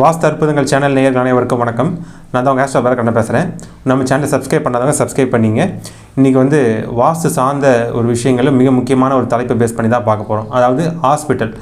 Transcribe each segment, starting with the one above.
வாஸ்து அற்புதங்கள் சேனல் நேயர்கள் அனைவருக்கும் வணக்கம். நான் தான் உங்கள் ஆஸ்ட்ரோ கண்ணன் பேசுகிறேன் நம்ம சேனலை சப்ஸ்கிரைப் பண்ணாதவங்க சப்ஸ்கிரைப் பண்ணிங்க. இன்றைக்கி வந்து வாஸ்து சார்ந்த ஒரு விஷயங்களும் மிக முக்கியமான ஒரு தலைப்பை பேஸ் பண்ணி தான் பார்க்க போகிறோம் அதாவது ஹாஸ்பிட்டல்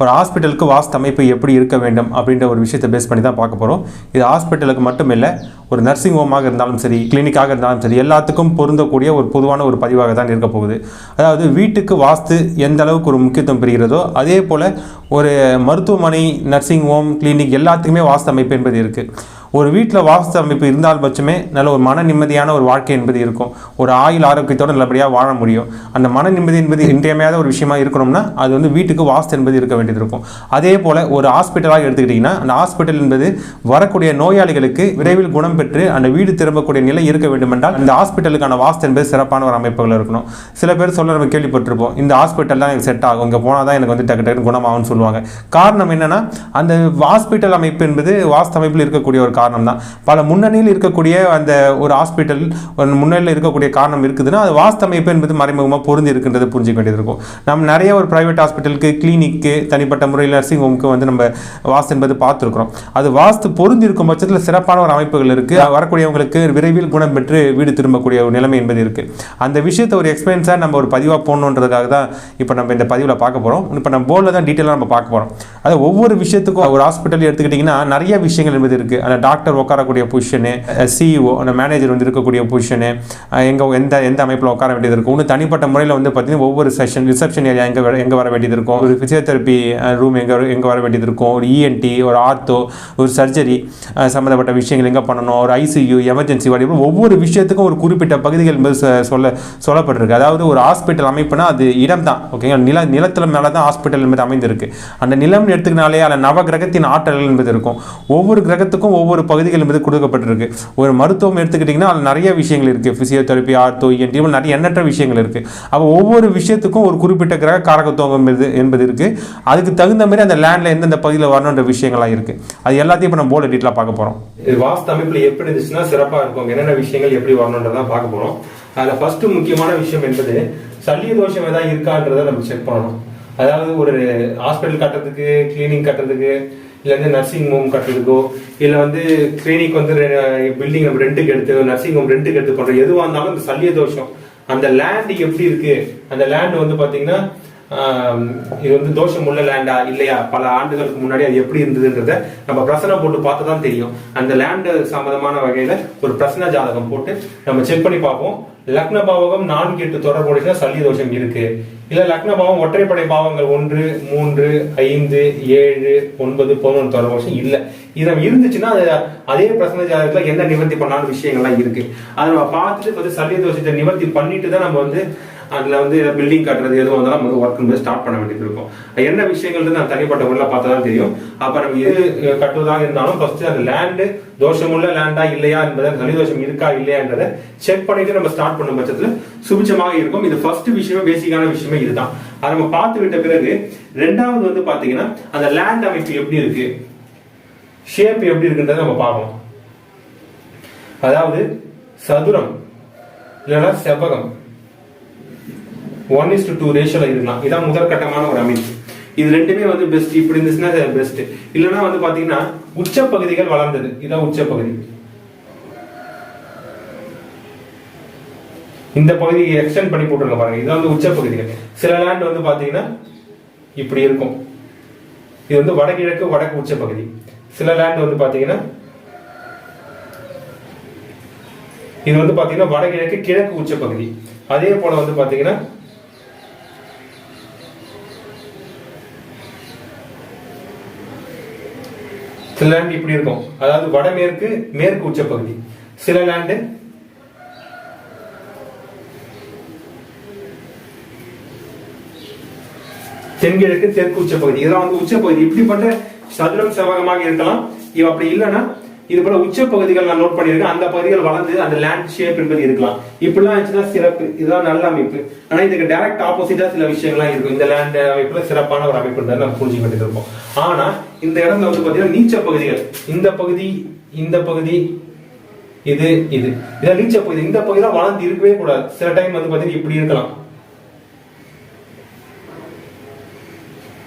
ஒரு ஹாஸ்பிட்டலுக்கு வாஸ்து அமைப்பு எப்படி இருக்க வேண்டும் அப்படின்ற ஒரு விஷயத்தை பேஸ் பண்ணி தான் பார்க்க போகிறோம் இது ஹாஸ்பிட்டலுக்கு மட்டும் இல்லை ஒரு நர்சிங் ஹோமாக இருந்தாலும் சரி கிளினிக்காக இருந்தாலும் சரி எல்லாத்துக்கும் பொருந்தக்கூடிய ஒரு பொதுவான ஒரு பதிவாக தான் இருக்க போகுது. அதாவது வீட்டுக்கு வாஸ்து எந்த அளவுக்கு ஒரு முக்கியத்துவம் பெறுகிறதோ அதே போல் ஒரு மருத்துவமனை நர்சிங் ஹோம் கிளினிக் எல்லாத்துக்குமே வாஸ்து அமைப்பு என்பது இருக்குது ஒரு வீட்டில் வாஸ்து அமைப்பு இருந்தால் பட்சமே நல்ல ஒரு மன நிம்மதியான ஒரு வாழ்க்கை என்பது இருக்கும். ஒரு ஆயுள் ஆரோக்கியத்தோடு நல்லபடியாக வாழ முடியும். அந்த மன நிம்மதி என்பது இன்றியமையாத ஒரு விஷயமா இருக்கணும்னா அது வந்து வீட்டுக்கு வாஸ்து என்பது இருக்க வேண்டியது இருக்கும். அதே போல் ஒரு ஹாஸ்பிட்டலாக எடுத்துக்கிட்டிங்கன்னா அந்த ஹாஸ்பிட்டல் என்பது வரக்கூடிய நோயாளிகளுக்கு விரைவில் குணம் பெற்று அந்த வீடு திரும்பக்கூடிய நிலை இருக்க வேண்டுமென்றால் அந்த இந்த ஹாஸ்பிட்டலுக்கான வாஸ்து என்பது சிறப்பான ஒரு அமைப்புகள் இருக்கணும். சில பேர் சொல்ல நம்ம கேள்விப்பட்டிருப்போம். இந்த ஹாஸ்பிட்டல் தான் எனக்கு செட் ஆகும். இங்கே போனால் தான் எனக்கு வந்து டக்கு டக்குன்னு குணமாகும்னு சொல்லுவாங்க. காரணம் என்னென்னா அந்த ஹாஸ்பிட்டல் அமைப்பு என்பது வாஸ்து அமைப்பில் இருக்கக்கூடிய ஒரு காரணம் தான் பல முன்னணியில் இருக்கக்கூடிய அந்த ஒரு ஹாஸ்பிட்டல் ஒரு முன்னணியில் இருக்கக்கூடிய காரணம் இருக்குதுன்னா அது வாஸ்து அமைப்பு என்பது மறைமுகமாக பொருந்தி இருக்கின்றது புரிஞ்சிக்க வேண்டியது இருக்கும் நம்ம நிறைய ஒரு பிரைவேட் ஹாஸ்பிட்டலுக்கு கிளினிக்கு தனிப்பட்ட முறையில் நர்சிங் ஹோமுக்கு வந்து நம்ம வாஸ்து என்பது பார்த்துருக்குறோம். அது வாஸ்து பொருந்தி இருக்கும் பட்சத்தில் சிறப்பான ஒரு அமைப்புகள் இருக்குது வரக்கூடியவங்களுக்கு விரைவில் குணம் பெற்று வீடு திரும்பக்கூடிய ஒரு நிலைமை என்பது இருக்குது அந்த விஷயத்தை ஒரு எக்ஸ்பீரியன்ஸாக நம்ம ஒரு பதிவாக போடணுன்றதுக்காக தான் இப்போ நம்ம இந்த பதிவில் பார்க்க போகிறோம் இப்போ நம்ம போர்டில் தான் டீட்டெயிலாக நம்ம பார்க்க போகிறோம் அது ஒவ்வொரு விஷயத்துக்கும் ஒரு ஹாஸ்பிட்டல் எடுத்துக்கிட்டிங்கன்னா நிறைய விஷயங்கள் என்பது இருக்குது அந்த டாக்டர் உட்காரக்கூடிய பொசிஷனு சிஇஓ அந்த மேனேஜர் வந்து இருக்கக்கூடிய பொசிஷனு எங்கே எந்த எந்த அமைப்பில் உட்கார வேண்டியது இருக்கும். இன்னும் தனிப்பட்ட முறையில் வந்து பார்த்தீங்கன்னா ஒவ்வொரு செஷன் ரிசப்ஷன் ஏரியா எங்கே எங்கே வர வேண்டியது இருக்கும். ஒரு ஃபிசியோதெரப்பி ரூம் எங்கே எங்கே வர வேண்டியது இருக்கும். ஒரு இஎன்டி ஒரு ஆர்த்தோ ஒரு சர்ஜரி சம்மந்தப்பட்ட விஷயங்கள் எங்கே பண்ணணும்? ஒரு ஐசியூ எமர்ஜென்சி வாடி ஒவ்வொரு விஷயத்துக்கும் ஒரு குறிப்பிட்ட பகுதிகள் என்பது சொல்ல சொல்லப்பட்டிருக்கு. அதாவது ஒரு ஹாஸ்பிட்டல் அமைப்புனா அது இடம் தான் ஓகேங்களா நில நிலத்தில் மேலே தான் ஹாஸ்பிட்டல் என்பது அமைந்திருக்கு. அந்த நிலம் எடுத்துக்கினாலே அதில் நவ கிரகத்தின் ஆற்றல் என்பது இருக்கும். ஒவ்வொரு கிரகத்துக்கும் ஒவ்வொரு பகுதிகள் என்பது கொடுக்கப்பட்டிருக்கு. ஒரு மருத்துவம் எடுத்துக்கிட்டிங்கன்னா அதில் நிறைய விஷயங்கள் இருக்குது ஃபிசியோதெரப்பி ஆர்த்தோ இஎன்டி நிறைய எண்ணற்ற விஷயங்கள் இருக்குது அப்போ ஒவ்வொரு விஷயத்துக்கும் ஒரு குறிப்பிட்ட கிரக காரகத்துவம் என்பது என்பது இருக்குது அதுக்கு தகுந்த மாதிரி அந்த லேண்டில் எந்தெந்த பகுதியில் வரணுன்ற விஷயங்களாக இருக்குது அது எல்லாத்தையும் இப்போ நம்ம போர்டு டீட்டெயிலாக பார்க்க போகிறோம் இது வாஸ்து அமைப்பில் எப்படி இருந்துச்சுன்னா சிறப்பாக இருக்கும். என்னென்ன விஷயங்கள் எப்படி வரணுன்றதான் பார்க்க போகிறோம் அதில் ஃபஸ்ட்டு முக்கியமான விஷயம் என்பது சல்லிய தோஷம் ஏதாவது இருக்கான்றதை நம்ம செக் பண்ணணும். அதாவது ஒரு ஹாஸ்பிட்டல் கட்டுறதுக்கு கிளினிக் கட்டுறதுக்கு இல்லை வந்து நர்சிங் ஹோம் கட்டுறதுக்கோ இல்லை வந்து கிளினிக் வந்து பில்டிங் நம்ம ரெண்டுக்கு எடுத்து நர்சிங் ஹோம் ரெண்டுக்கு எடுத்து பண்ணுறோம் எதுவாக இருந்தாலும் அந்த சல்லிய தோஷம் அந்த லேண்ட் எப்படி இருக்கு அந்த லேண்ட் வந்து பார்த்தீங்கன்னா இது வந்து தோஷம் உள்ள லேண்டா இல்லையா? பல ஆண்டுகளுக்கு முன்னாடி அது எப்படி இருந்ததுன்றத நம்ம பிரசனை போட்டு பார்த்து தான் தெரியும். அந்த லேண்டு சம்பந்தமான வகையில ஒரு பிரசன ஜாதகம் போட்டு நம்ம செக் பண்ணி பார்ப்போம். லக்ன பாவகம் நான்கு எட்டு தொடர்புடைய சல்லி தோஷம் இருக்கு. இல்ல லக்ன பாவம் ஒற்றைப்படை பாவங்கள் ஒன்று மூன்று ஐந்து ஏழு ஒன்பது பதினொன்று தொடர்பு தோஷம் இல்ல. இதை இருந்துச்சுன்னா அது அதே பிரசன ஜாதகத்துல என்ன நிவர்த்தி பண்ணாலும் விஷயங்கள்லாம் இருக்கு. அதை நம்ம பார்த்துட்டு வந்து சல்லிய தோஷத்தை நிவர்த்தி பண்ணிட்டு தான் நம்ம வந்து அதில் வந்து பில்டிங் கட்டுறது எதுவும் வந்தாலும் நம்ம ஒர்க் வந்து ஸ்டார்ட் பண்ண வேண்டியது இருக்கும். என்ன விஷயங்கள் நான் தனிப்பட்ட முறையில் பார்த்தா தான் தெரியும். அப்போ நம்ம எது கட்டுவதாக இருந்தாலும் ஃபர்ஸ்ட் அந்த லேண்டு தோஷமுள்ள லேண்டா இல்லையா என்பதை சனி தோஷம் இருக்கா இல்லையான்றதை செக் பண்ணிட்டு நம்ம ஸ்டார்ட் பண்ணும் பட்சத்தில் சுபிச்சமாக இருக்கும். இது ஃபர்ஸ்ட் விஷயமே பேசிக்கான விஷயமே இதுதான். அதை நம்ம பார்த்து விட்ட பிறகு ரெண்டாவது வந்து பார்த்தீங்கன்னா அந்த லேண்ட் அமைப்பு எப்படி இருக்கு? ஷேப் எப்படி இருக்குன்றதை நம்ம பார்க்கணும் அதாவது சதுரம் இல்லைன்னா செவ்வகம். ஒன் இஸ் டூ ரேஷியோல இருக்கலாம். இதான் முதற்கட்டமான ஒரு அமைப்பு. இது ரெண்டுமே வந்து பெஸ்ட் இப்படி இருந்துச்சுன்னா பெஸ்ட் இல்லைன்னா வந்து பாத்தீங்கன்னா உச்ச பகுதிகள் வளர்ந்தது. இதான் உச்ச பகுதி இந்த பகுதியை எக்ஸ்டெண்ட் பண்ணி போட்டுருங்க பாருங்க. இதான் வந்து உச்ச பகுதிகள் சில லேண்ட் வந்து பாத்தீங்கன்னா இப்படி இருக்கும். இது வந்து வடகிழக்கு வடக்கு உச்ச பகுதி சில லேண்ட் வந்து பாத்தீங்கன்னா இது வந்து பாத்தீங்கன்னா வடகிழக்கு கிழக்கு உச்ச பகுதி அதே போல வந்து பாத்தீங்கன்னா சில லேண்ட் இப்படி இருக்கும். அதாவது வடமேற்கு மேற்கு உச்ச பகுதி சில லேண்டு தென்கிழக்கு தெற்கு உச்ச பகுதி இதெல்லாம் வந்து உச்ச பகுதி இப்படிப்பட்ட சதுரம் செவ்வகமாக இருக்கலாம். இவ அப்படி இல்லைன்னா இது போல உச்ச பகுதிகள் நான் நோட் பண்ணியிருக்கேன். அந்த பகுதிகள் வளர்ந்து அந்த லேண்ட் ஷேப் என்பது இருக்கலாம். இப்படிலாம் இருந்துச்சுன்னா சிறப்பு. இதுதான் நல்ல அமைப்பு. ஆனா இதுக்கு டைரக்ட் ஆப்போசிட்டா சில விஷயங்கள்லாம் இருக்கும். இந்த லேண்ட் அமைப்புல சிறப்பான ஒரு அமைப்பு நம்ம புரிஞ்சு கொண்டு இருப்போம் ஆனா இந்த இடத்துல வந்து பாத்தீங்கன்னா நீச்ச பகுதிகள். இந்த பகுதி இந்த பகுதி இது இது. இதான் நீச்ச பகுதி. இந்த பகுதியெல்லாம் வளர்ந்து இருக்கவே கூடாது. சில டைம் வந்து பாத்தீங்கன்னா இப்படி இருக்கலாம்.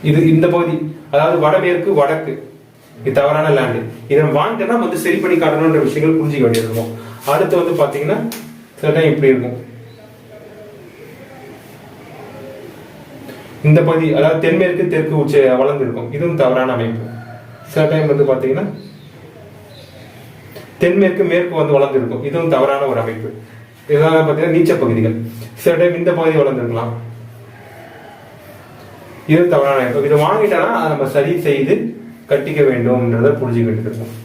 இது இந்த பகுதி. அதாவது வடமேற்கு வடக்கு. இது தவறான லேண்டு இதை நம்ம நம்ம வந்து சரி பண்ணி காட்டணுன்ற விஷயங்கள் புரிஞ்சிக்க வேண்டியது இருக்கும். அடுத்து வந்து பாத்தீங்கன்னா சில டைம் இப்படி இருக்கும். இந்த பகுதி அதாவது தென்மேற்கு தெற்கு உச்ச வளர்ந்து இருக்கும். இதுவும் தவறான அமைப்பு. சில டைம் வந்து பாத்தீங்கன்னா தென்மேற்கு மேற்கு வந்து வளர்ந்து இருக்கும். இதுவும் தவறான ஒரு அமைப்பு. இதெல்லாம் பார்த்தீங்கன்னா நீச்ச பகுதிகள். சில டைம் இந்த பகுதி வளர்ந்துருக்கலாம். இது தவறான அமைப்பு. இதை வாங்கிட்டோம்னா அதை நம்ம சரி செய்து கட்டிக்க வேண்டும்ன்றதை புரிஞ்சுக்கிட்டு இருக்கோம்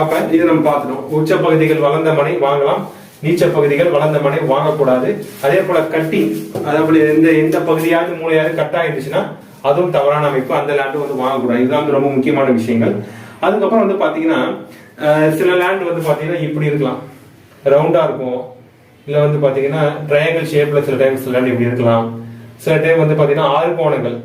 அப்ப இது நம்ம பார்த்துட்டோம். உச்ச பகுதிகள் வளர்ந்த மனை வாங்கலாம். நீச்ச பகுதிகள் வளர்ந்த மனை வாங்கக்கூடாது. அதே போல கட்டி அதாவது எந்த எந்த பகுதியாவது மூலையாவது கட் ஆயிடுச்சுன்னா அதுவும் தவறான அமைப்பு. அந்த லேண்டு வந்து வாங்கக்கூடாது. இதுதான் வந்து ரொம்ப முக்கியமான விஷயங்கள். அதுக்கப்புறம் வந்து பாத்தீங்கன்னா சில லேண்ட் வந்து பாத்தீங்கன்னா இப்படி இருக்கலாம். ரவுண்டா இருக்கும். இல்ல வந்து பாத்தீங்கன்னா ட்ரையாங்கிள் ஷேப்ல சில டைம் சில லேண்ட் இப்படி இருக்கலாம். சில டைம் வந்து பாத்தீங்கன்னா ஆறு கோணங்கள்.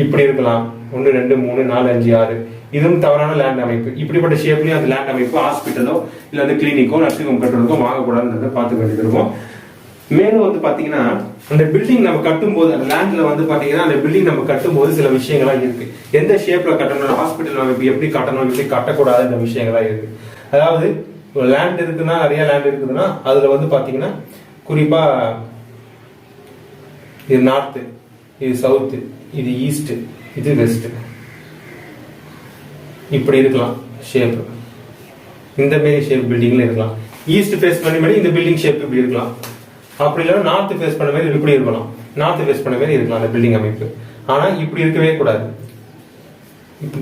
இப்படி இருக்கலாம். ஒன்று ரெண்டு மூணு நாலு அஞ்சு ஆறு. இதுவும் தவறான லேண்ட் அமைப்பு. இப்படிப்பட்ட ஷேப்லையும் அந்த லேண்ட் அமைப்பு ஹாஸ்பிட்டலோ இல்லை வந்து கிளினிக்கோ நர்சிங் ஹோம் கட்டுறதுக்கோ வாங்கக்கூடாதுன்றதை பார்த்து வேண்டியது இருக்கும் மேலும் வந்து பார்த்தீங்கன்னா அந்த பில்டிங் நம்ம கட்டும்போது அந்த லேண்ட்ல வந்து பார்த்தீங்கன்னா அந்த பில்டிங் நம்ம கட்டும்போது சில விஷயங்கள்லாம் இருக்கு. எந்த ஷேப்ல கட்டணும் ஹாஸ்பிட்டல் அமைப்பு எப்படி கட்டணும் எப்படி கட்டக்கூடாதுன்ற விஷயங்கள்லாம் இருக்கு. அதாவது லேண்ட் இருக்குன்னா நிறைய லேண்ட் இருக்குதுன்னா அதுல வந்து பார்த்தீங்கன்னா குறிப்பா இது நார்த்து இது சவுத்து இது ஈஸ்ட்டு இது வெஸ்ட்டு இப்படி இருக்கலாம் ஷேப் இந்த மாரி ஷேப் பில்டிங்ல இருக்கலாம். ஈஸ்ட் ஃபேஸ் பண்ண மாதிரி இந்த பில்டிங் ஷேப் இப்படி இருக்கலாம். அப்படி இல்லைன்னா நார்த் ஃபேஸ் பண்ண மாதிரி இப்படி இருக்கலாம். நார்த் ஃபேஸ் பண்ண மாதிரி இருக்கலாம் அந்த பில்டிங் அமைப்பு. ஆனால் இப்படி இருக்கவே கூடாது.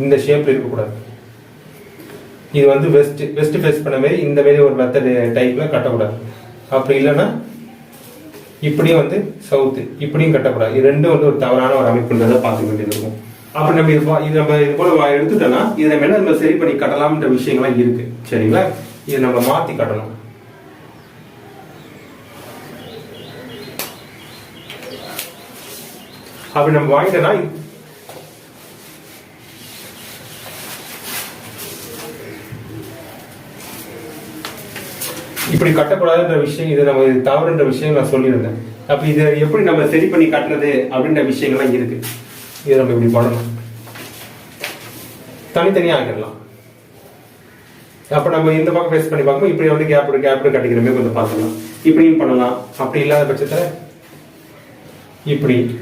இந்த ஷேப்ல இருக்கக்கூடாது. இது வந்து வெஸ்ட் வெஸ்ட் ஃபேஸ் பண்ண மாதிரி இந்த மாதிரி ஒரு மெத்தட் டைப்ல கட்டக்கூடாது. அப்படி இல்லைன்னா இப்படியும் வந்து சவுத்து இப்படியும் கட்டக்கூடாது. இது ரெண்டும் வந்து ஒரு தவறான ஒரு அமைப்புன்றதை பார்த்துக்க வேண்டியது இருக்கும் அப்ப நம்ம இது பா- இது நம்ம இது போல எடுத்துட்டோம்னா இதை நம்ம என்ன நம்ம சரி பண்ணி கட்டலாம்ன்ற விஷயங்கள்லாம் இருக்கு. சரிங்களா? இதை நம்ம மாற்றி கட்டணும். அப்படி நம்ம வாங்கிட்டோம்னா இப்படி கட்டக்கூடாதுன்ற விஷயம் இது நம்ம தவறுன்ற விஷயம் நான் சொல்லியிருந்தேன். அப்ப இதை எப்படி நம்ம சரி பண்ணி கட்டுறது அப்படின்ற விஷயங்கள்லாம் இருக்கு. இதை நம்ம இப்படி பண்ணணும். தனித்தனியா ஆக்கிடலாம். அப்ப நம்ம இந்த பக்கம் ஃபேஸ் பண்ணி பார்க்கும்போது இப்படி வந்து கேப் கேப் கட்டிக்கிறமே கொஞ்சம் பார்த்துக்கலாம். இப்படியும் பண்ணலாம். அப்படி இல்லாத பட்சத்துல இப்படி.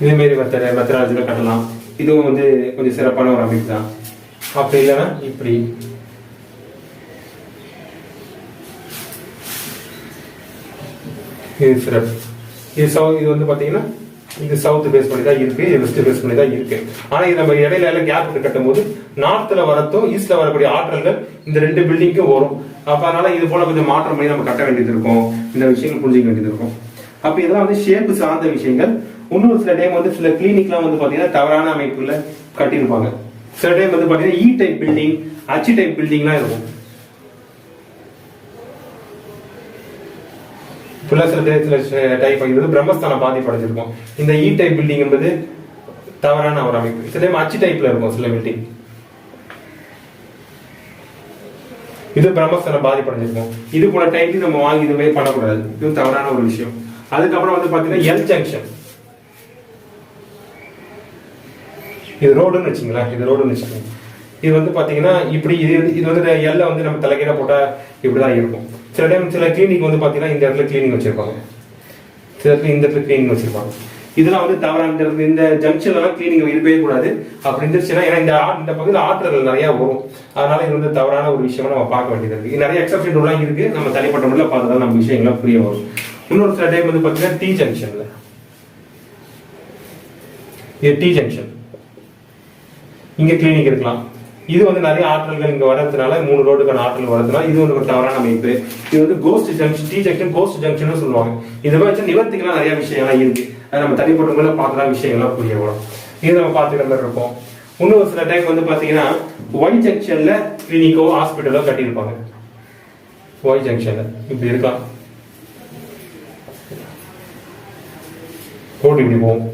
இதே மாரி மெத்தட மெத்தடாலஜியில் கட்டலாம். இதுவும் வந்து கொஞ்சம் சிறப்பான ஒரு அமைப்பு தான். அப்படி இல்லைன்னா இப்படி. இது இது சவு இது வந்து பார்த்தீங்கன்னா இது சவுத் பேஸ் பண்ணி தான் இருக்கு இது வெஸ்ட் பேஸ் பண்ணி தான் இருக்கு. ஆனா இது நம்ம இடையில எல்லாம் கேப் விட்டு கட்டும் போது நார்த்ல வரத்தும் ஈஸ்ட்ல வரக்கூடிய ஆற்றல்கள் இந்த ரெண்டு பில்டிங்க்கும் வரும். அப்ப அதனால இது போல கொஞ்சம் மாற்றம் பண்ணி நம்ம கட்ட வேண்டியது இருக்கும். இந்த விஷயங்கள் புரிஞ்சுக்க வேண்டியது இருக்கும். அப்ப இதெல்லாம் வந்து ஷேப் சார்ந்த விஷயங்கள். இன்னொரு சில டைம் வந்து சில கிளினிக்லாம் வந்து பாத்தீங்கன்னா தவறான அமைப்புல கட்டியிருப்பாங்க. சில டைம் வந்து பாத்தீங்கன்னா இ டைப் பில்டிங் அச்சு டைப் பில்டிங்லாம் இருக்கும். இப்பெல்லாம் சில சில டைப் இது வந்து பிரம்மஸ்தானம் பாதிப்படைஞ்சிருக்கும் இந்த இ டைப் பில்டிங் என்பது தவறான ஒரு அமைப்பு. சில டைம் அச்சு டைப்ல இருக்கும் சில பில்டிங் இது பிரம்மஸ்தானம் பாதிப்படைஞ்சிருக்கும் இது போல டைப் நம்ம வாங்கி இது மாதிரி பண்ணக்கூடாது. இது தவறான ஒரு விஷயம். அதுக்கப்புறம் வந்து பாத்தீங்கன்னா எல் ஜங்ஷன் இது ரோடுன்னு வச்சுங்களேன் இது ரோடுன்னு வச்சுக்கோங்க. இது வந்து பாத்தீங்கன்னா இப்படி இது இது வந்து எல்ல வந்து நம்ம தலைகீழ போட்டா இப்படிதான் இருக்கும். சில டைம் சில கிளினிக் வந்து பார்த்தீங்கன்னா இந்த இடத்துல கிளீனிங் வச்சிருப்பாங்க. சில இடத்துல இந்த இடத்துல கிளீனிங் வச்சிருப்பாங்க. இதெல்லாம் வந்து தவறான இந்த ஜங்ஷன்லாம் கிளீனிங் இருக்கவே கூடாது. அப்படி இருந்துச்சுன்னா ஏன்னா இந்த இந்த பகுதியில் ஆற்றல்கள் நிறைய வரும். அதனால இது வந்து தவறான ஒரு விஷயமா நம்ம பார்க்க வேண்டியது இருக்கு. இது நிறைய எக்ஸப்ஷன் ரூலாம் இருக்கு. நம்ம தனிப்பட்ட முறையில் பார்த்தா நம்ம விஷயங்கள்லாம் புரிய வரும். இன்னொரு சில டைம் வந்து பார்த்தீங்கன்னா டி ஜங்ஷன்ல இது டி ஜங்ஷன் இங்க கிளினிக் இருக்கலாம். இது வந்து நிறைய ஆற்றல்கள் இங்க வர்றதுனால மூணு ரோடுக்கான ஆற்றல் வரதுனால இது ஒரு தவறான அமைப்பு. இது வந்து ghost junction T junction ghost junction சொல்லுவாங்க. இதை வச்சு நிவர்த்திக்கலாம் நிறைய விஷயங்கள்லாம் இருக்கு. அது நம்ம தனிப்பட்ட முறையில் பார்க்கலாம் விஷயங்கள்லாம் புரிய வரும். இது நம்ம பார்த்துக்கிற மாதிரி இருக்கும். இன்னும் சில டைம் வந்து பாத்தீங்கன்னா ஒய் ஜங்ஷன்ல கிளினிக்கோ ஹாஸ்பிட்டலோ கட்டியிருப்பாங்க. ஒய் ஜங்ஷன்ல இப்படி இருக்கலாம் ரோடு இப்படி போகும்.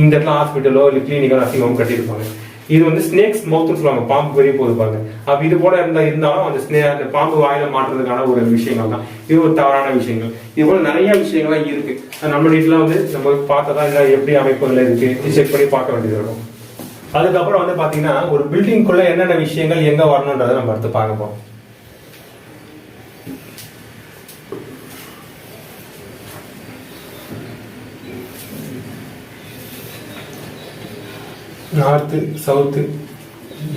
இந்த இடத்துல ஹாஸ்பிட்டலோ இல்லை கிளினிக்கோ நர்சிங் ஹோம் கட்டியிருப்பாங்க. இது வந்து ஸ்னேக்ஸ் மவுத்னு சொல்லுவாங்க. பாம்பு பெரிய போது பாருங்க. அப்ப இது போல இருந்தா இருந்தாலும் அந்த ஸ்னே அந்த பாம்பு வாயில மாற்றுறதுக்கான ஒரு விஷயங்கள் தான். இது ஒரு தவறான விஷயங்கள். இது போல நிறைய விஷயங்கள்லாம் இருக்கு. நம்ம வீட்டுல வந்து நம்ம பார்த்ததா இல்லை எப்படி அமைப்புகள் இருக்கு செக் பண்ணி பார்க்க வேண்டியது இருக்கும். அதுக்கப்புறம் வந்து பாத்தீங்கன்னா ஒரு பில்டிங்குள்ள என்னென்ன விஷயங்கள் எங்க வரணுன்றதை நம்ம எடுத்து பார்க்க போறோம். நார்த்து சவுத்து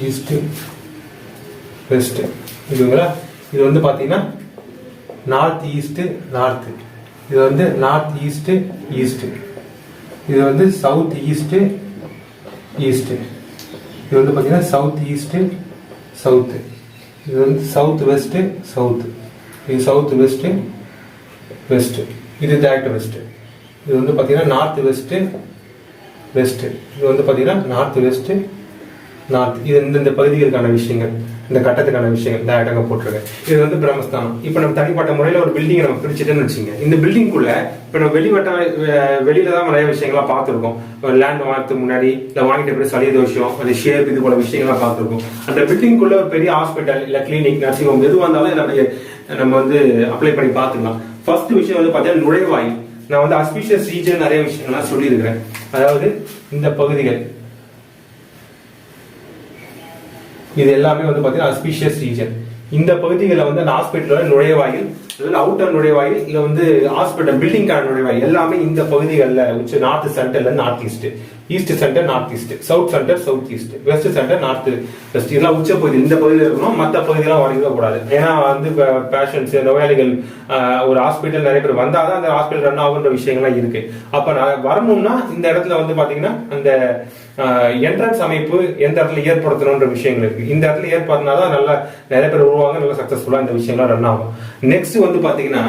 ஈஸ்ட்டு வெஸ்ட்டு இதுங்களா? இது வந்து பார்த்தீங்கன்னா நார்த் ஈஸ்ட்டு நார்த்து இது வந்து நார்த் ஈஸ்ட்டு ஈஸ்ட்டு இது வந்து சவுத் ஈஸ்ட்டு ஈஸ்ட்டு இது வந்து பார்த்தீங்கன்னா சவுத் ஈஸ்ட்டு சவுத்து இது வந்து சவுத் வெஸ்ட்டு சவுத்து இது சவுத் வெஸ்ட்டு வெஸ்ட்டு இது டேரக்ட் வெஸ்ட்டு இது வந்து பார்த்தீங்கன்னா நார்த் வெஸ்ட்டு வெஸ்ட்டு இது வந்து பார்த்தீங்கன்னா நார்த் வெஸ்ட்டு நார்த் இது இந்த பகுதிகளுக்கான விஷயங்கள் இந்த கட்டத்துக்கான விஷயங்கள் இந்த இடங்க போட்டிருக்கேன். இது வந்து பிரம்மஸ்தானம். இப்போ நம்ம தனிப்பட்ட முறையில் ஒரு பில்டிங்கை நம்ம பிரிச்சுட்டேன்னு வச்சுங்க இந்த பில்டிங்குள்ள இப்போ நம்ம வெளிவட்ட வெளியில தான் நிறைய விஷயங்கள்லாம் பார்த்துருக்கோம். லேண்ட் வாங்கிறதுக்கு முன்னாடி இல்லை வாங்கிட்ட பிறகு சளி தோஷம் அந்த ஷேப் இது போல விஷயங்கள்லாம் பார்த்துருக்கோம். அந்த பில்டிங்குள்ள ஒரு பெரிய ஹாஸ்பிட்டல் இல்லை கிளினிக் நர்சிங் ஹோம் எதுவாக இருந்தாலும் நம்ம நம்ம வந்து அப்ளை பண்ணி பார்த்துக்கலாம். ஃபர்ஸ்ட் விஷயம் வந்து பார்த்தீங்கன்னா நுழைவாயில். நான் வந்து அஸ்பிஷியஸ் ரீஜன் நிறைய விஷயங்கள்லாம் சொல்லியிருக்கிறேன். அதாவது இந்த பகுதிகள். இது எல்லாமே வந்து பார்த்தீங்கன்னா அஸ்பிஷியஸ் ரீஜன் இந்த பகுதிகளில் வந்து அந்த ஹாஸ்பிட்டலோட நுழைவாயில் அதாவது அவுட்டர் நுழைவாயில் இல்லை வந்து ஹாஸ்பிட்டல் பில்டிங்கான நுழைவாயில் எல்லாமே இந்த பகுதிகளில் உச்ச நார்த் சென்டர்ல north east east centre north east south centre south east west centre north west இதெல்லாம் உச்ச பகுதி. இந்த பகுதியில் இருக்கணும் மற்ற பகுதியெல்லாம் வாங்கிக்க கூடாது ஏன்னா வந்து பேஷன்ஸ் நோயாளிகள் ஒரு ஹாஸ்பிட்டல் நிறைய பேர் வந்தால் தான் அந்த ஹாஸ்பிட்டல் ரன் ஆகுன்ற விஷயங்கள்லாம் இருக்கு. அப்போ நான் வரணும்னா இந்த இடத்துல வந்து பார்த்தீங்கன்னா அந்த என்ட்ரன்ஸ் அமைப்பு எந்த இடத்துல ஏற்படுத்தணுன்ற விஷயங்கள் இருக்கு. இந்த இடத்துல ஏற்படுத்தினாதான் நல்லா நிறைய பேர் உருவாங்க நல்லா சக்சஸ்ஃபுல்லா இந்த விஷயம்லாம் ரன் ஆகும். நெக்ஸ்ட் வந்து பாத்தீங்கன்னா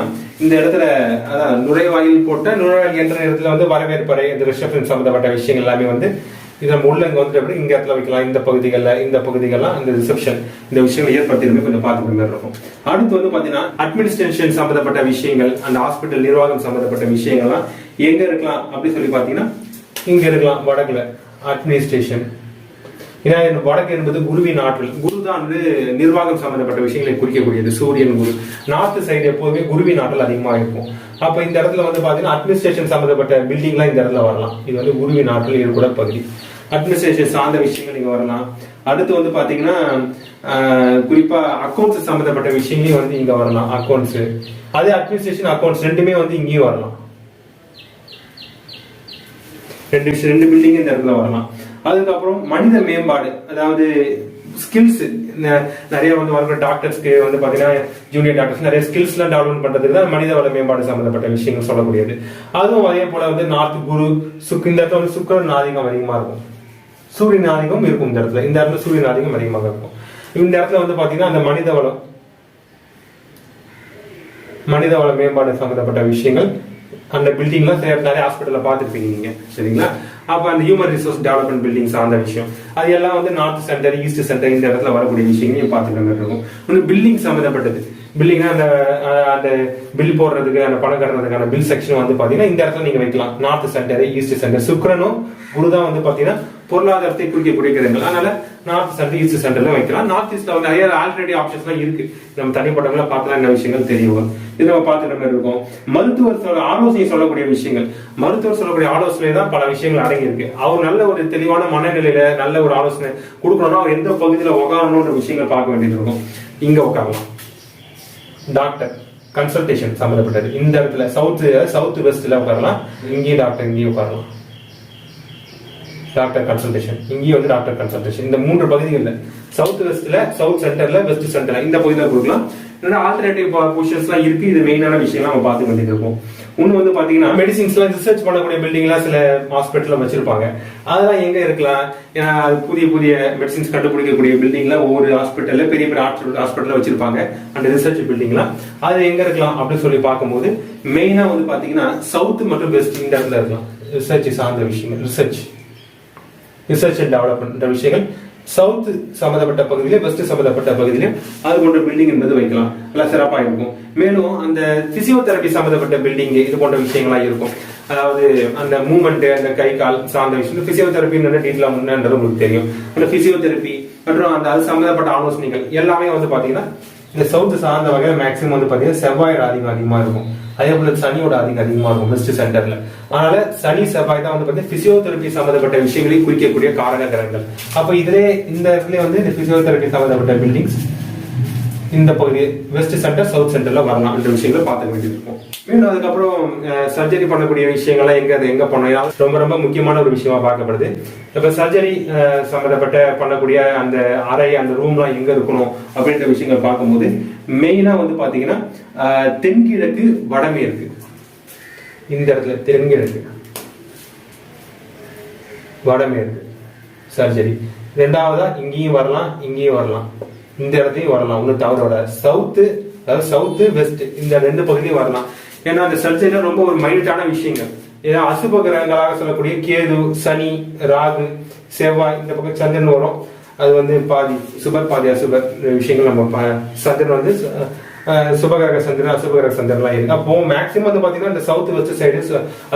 இந்த இடத்துல அதான் நுழைவாயில் போட்ட நுழைவாயில் என்ற இடத்துல வந்து வரவேற்பறை இந்த ரிசப்ஷன் சம்பந்தப்பட்ட விஷயங்கள் எல்லாமே வந்து இது நம்ம உள்ள வந்துட்டு எப்படி இந்த இடத்துல வைக்கலாம் இந்த பகுதிகளில் இந்த பகுதிகள்லாம் இந்த ரிசப்ஷன் இந்த விஷயங்களை ஏற்படுத்திருமே கொஞ்சம் பார்த்துக்கிற மாதிரி இருக்கும். அடுத்து வந்து பார்த்தீங்கன்னா அட்மினிஸ்ட்ரேஷன் சம்பந்தப்பட்ட விஷயங்கள் அந்த ஹாஸ்பிட்டல் நிர்வாகம் சம்பந்தப்பட்ட விஷயங்கள்லாம் எங்கே இருக்கலாம் அப்படின்னு சொல்லி பார்த்தீங்கன்னா இங்கே இருக்கலாம் வடக்குல. அட்மினிஸ்ட்ரேஷன். ஏன்னா வடக்கு என்பது குருவின் ஆற்றல். குரு தான் வந்து நிர்வாகம் சம்பந்தப்பட்ட விஷயங்களை குறிக்கக்கூடியது சூரியன் குரு. நார்த் சைடு எப்போதுமே குருவின் ஆற்றல் அதிகமாக இருக்கும். அப்போ இந்த இடத்துல வந்து பார்த்தீங்கன்னா அட்மினிஸ்ட்ரேஷன் சம்பந்தப்பட்ட பில்டிங்லாம் இந்த இடத்துல வரலாம். இது வந்து குருவின் ஆற்றல் ஈடுபட பகுதி. அட்மினிஸ்ட்ரேஷன் சார்ந்த விஷயங்கள் நீங்கள் வரலாம். அடுத்து வந்து பார்த்தீங்கன்னா குறிப்பாக அக்கௌண்ட்ஸ் சம்பந்தப்பட்ட விஷயங்களையும் வந்து இங்கே வரலாம். அக்கௌண்ட்ஸு அதே அட்மினிஸ்ட்ரேஷன் அக்கௌண்ட்ஸ் ரெண்டுமே வந்து இங்கேயும் வரலாம். ரெண்டு விஷயம் ரெண்டு பில்டிங் இந்த இடத்துல வரலாம். அதுக்கப்புறம் மனித மேம்பாடு அதாவது ஸ்கில்ஸ் நிறைய வந்து வர டாக்டர்ஸ்க்கு வந்து பார்த்தீங்கன்னா ஜூனியர் டாக்டர்ஸ் நிறைய ஸ்கில்ஸ்லாம் டெவலப் பண்ணுறதுக்கு தான் மனித வள மேம்பாடு சம்பந்தப்பட்ட விஷயங்கள் சொல்லக்கூடியது. அதுவும் அதே போல வந்து நார்த் குரு சுக் இந்த இடத்துல வந்து சுக்கரன் ஆதிக்கம் அதிகமா இருக்கும். சூரியன் ஆதிக்கம் இருக்கும் இந்த இடத்துல. இந்த இடத்துல சூரியன் ஆதிக்கம் அதிகமாக இருக்கும். இந்த இடத்துல வந்து பாத்தீங்கன்னா அந்த மனித வளம் மனித வள மேம்பாடு சம்பந்தப்பட்ட விஷயங்கள் அந்த பில்டிங்லாம் நிறைய ஹாஸ்பிட்டலில் பார்த்துருப்பீங்க நீங்கள் சரிங்களா? அப்போ அந்த ஹியூமன் ரிசோர்ஸ் டெவலப்மெண்ட் பில்டிங்ஸ் அந்த விஷயம். அது எல்லாம் வந்து நார்த் சென்டர் ஈஸ்ட் சென்டர் இந்த இடத்துல வரக்கூடிய விஷயங்களையும் பார்த்துக்கிற மாதிரி இருக்கும். ஒன்று பில்டிங் சம்மந்தப்பட்டது பில்லிங்னா அந்த அந்த பில் போடுறதுக்கு அந்த பணம் கட்டுறதுக்கான பில் செக்ஷன் வந்து பாத்தீங்கன்னா இந்த இடத்துல நீங்க வைக்கலாம். நார்த் சென்டர் ஈஸ்ட் சென்டர் சுக்கரனும் குருதான் வந்து பாத்தீங்கன்னா பொருளாதாரத்தை குறிக்கக்கூடிய கிரகங்கள். அதனால நார்த் சென்டர் ஈஸ்ட் சென்டர்ல வைக்கலாம். நார்த் ஈஸ்ட்ல வந்து நிறைய ஆல்ரெடி ஆப்ஷன்ஸ்லாம் இருக்கு. நம்ம தனிப்பட்டவங்கள பார்த்தா என்ன விஷயங்கள் தெரியும். இது நம்ம பார்த்துக்கிற மாதிரி இருக்கும். மருத்துவர் சொல்ல ஆலோசனை சொல்லக்கூடிய விஷயங்கள். மருத்துவர் சொல்லக்கூடிய ஆலோசனை தான் பல விஷயங்கள் அடங்கி இருக்கு அவர் நல்ல ஒரு தெளிவான மனநிலையில நல்ல ஒரு ஆலோசனை கொடுக்கணும்னா அவர் எந்த பகுதியில உட்காரணும்ன்ற விஷயங்கள் பார்க்க வேண்டியது இருக்கும். இங்க உட்காரலாம் டாக்டர் கன்சல்டேஷன் சம்மந்தப்பட்டது இந்த இடத்துல சவுத் சவுத் வெஸ்ட்ல உட்காரலாம். இங்கேயும் டாக்டர் இங்கேயும் உட்காரலாம். டாக்டர் கன்சல்டேஷன் இங்கேயும் வந்து டாக்டர் கன்சல்டேஷன் இந்த மூன்று பகுதிகளில் சவுத் வெஸ்ட்ல சவுத் சென்டர்ல வெஸ்ட் சென்டர்ல இந்த பகுதியில் கொடுக்கலாம். இல்லைன்னா ஆல்டர்னேட்டிவ் பொசிஷன்ஸ்லாம் இருக்கு. இது மெயினான விஷயம்லாம் நம்ம பார்த்து வேண்டியது இருக்கும் ஒன்று வந்து பாத்தீங்கன்னா மெடிசின்ஸ்லாம் ரிசர்ச் பண்ணக்கூடிய பில்டிங்லாம் சில ஹாஸ்பிட்டல்ல வச்சிருப்பாங்க. அதெல்லாம் எங்க இருக்கலாம்? ஏன்னா அது புதிய புதிய மெடிசின்ஸ் கண்டுபிடிக்கக்கூடிய பில்டிங்லாம் ஒவ்வொரு ஹாஸ்பிட்டல்ல பெரிய பெரிய ஹாஸ்பிட்டல்ல வச்சிருப்பாங்க அந்த ரிசர்ச் பில்டிங்லாம் அது எங்க இருக்கலாம் அப்படின்னு சொல்லி பார்க்கும்போது மெயினா வந்து பாத்தீங்கன்னா சவுத் மற்றும் வெஸ்ட் இந்த இடத்துல இருக்கலாம். ரிசர்ச் சார்ந்த விஷயங்கள் ரிசர்ச் ரிசர்ச் அண்ட் டெவலப்மெண்ட் விஷயங்கள். சவுத் சம்மந்தப்பட்ட பகுதியிலே வெஸ்ட் சம்மந்தப்பட்ட பகுதியிலே அது போன்ற பில்டிங் என்பது வைக்கலாம். நல்லா சிறப்பாக இருக்கும். மேலும் அந்த பிசியோதெரபி சம்மந்தப்பட்ட பில்டிங் இது போன்ற விஷயங்களா இருக்கும். அதாவது அந்த மூமெண்ட் அந்த கை கால் சார்ந்த விஷயம். பிசியோதெரபி டீட்டெயிலாக முன்னன்றது உங்களுக்கு தெரியும். அந்த பிசியோதெரபி மற்றும் அந்த அது சம்மந்தப்பட்ட ஆலோசனைகள் எல்லாமே வந்து பாத்தீங்கன்னா இந்த சவுத் சார்ந்த வகையில் மேக்ஸிமம் வந்து பார்த்தீங்கன்னா செவ்வாயோட அதிகம் அதிகமாக இருக்கும். அதே போல சனியோட அதிகம் அதிகமாக இருக்கும் வெஸ்ட் சென்டர்ல அதனால சனி செவ்வாய் தான் வந்து பார்த்தீங்கன்னா ஃபிசியோதெரபி சம்மந்தப்பட்ட விஷயங்களை குறிக்கக்கூடிய காரக கிரகங்கள் அப்போ இதிலே இந்த இடத்துல வந்து இந்த பிசியோதெரபி சம்மந்தப்பட்ட பில்டிங்ஸ் இந்த பகுதி வெஸ்ட் சென்டர் சவுத் சென்டர்ல வரலாம் என்ற விஷயங்களை பார்த்துக்க வேண்டியிருக்கும் மீண்டும் அதுக்கப்புறம் சர்ஜரி பண்ணக்கூடிய விஷயங்கள்லாம் எங்க அது எங்க பண்ணலாம் ரொம்ப ரொம்ப முக்கியமான ஒரு விஷயமா பார்க்கப்படுது. இப்ப சர்ஜரி சம்பந்தப்பட்ட பண்ணக்கூடிய அந்த அறை அந்த ரூம்லாம் எங்க இருக்கணும்? அப்படின்ற விஷயங்கள் பார்க்கும்போது மெயினா வந்து பாத்தீங்கன்னா தென்கிழக்கு வடமேற்கு இந்த இடத்துல தென்கிழக்கு. வடமேற்கு சர்ஜரி ரெண்டாவதா இங்கேயும் வரலாம் இங்கேயும் வரலாம். இந்த இடத்தையும் வரலாம். ஒன்றும் தவறு வராது சவுத்து அதாவது சவுத்து வெஸ்ட் இந்த ரெண்டு பகுதியும் வரலாம். ஏன்னா அந்த சர்ஜரியில ரொம்ப ஒரு மைனட்டான விஷயங்கள். ஏன்னா அசுப கிரகங்களாக சொல்லக்கூடிய கேது சனி ராகு செவ்வாய் இந்த பக்கம் சந்திரன் வரும். அது வந்து பாதி சுபர் பாதி அசுபர் விஷயங்கள் நம்ம சந்திரன் வந்து சுபகரக சுபகிரக சந்திரன் அசுபகரக சந்திரன்லாம் இருக்கு. அப்போ மேக்சிமம் வந்து பாத்தீங்கன்னா இந்த சவுத் வெஸ்ட் சைடு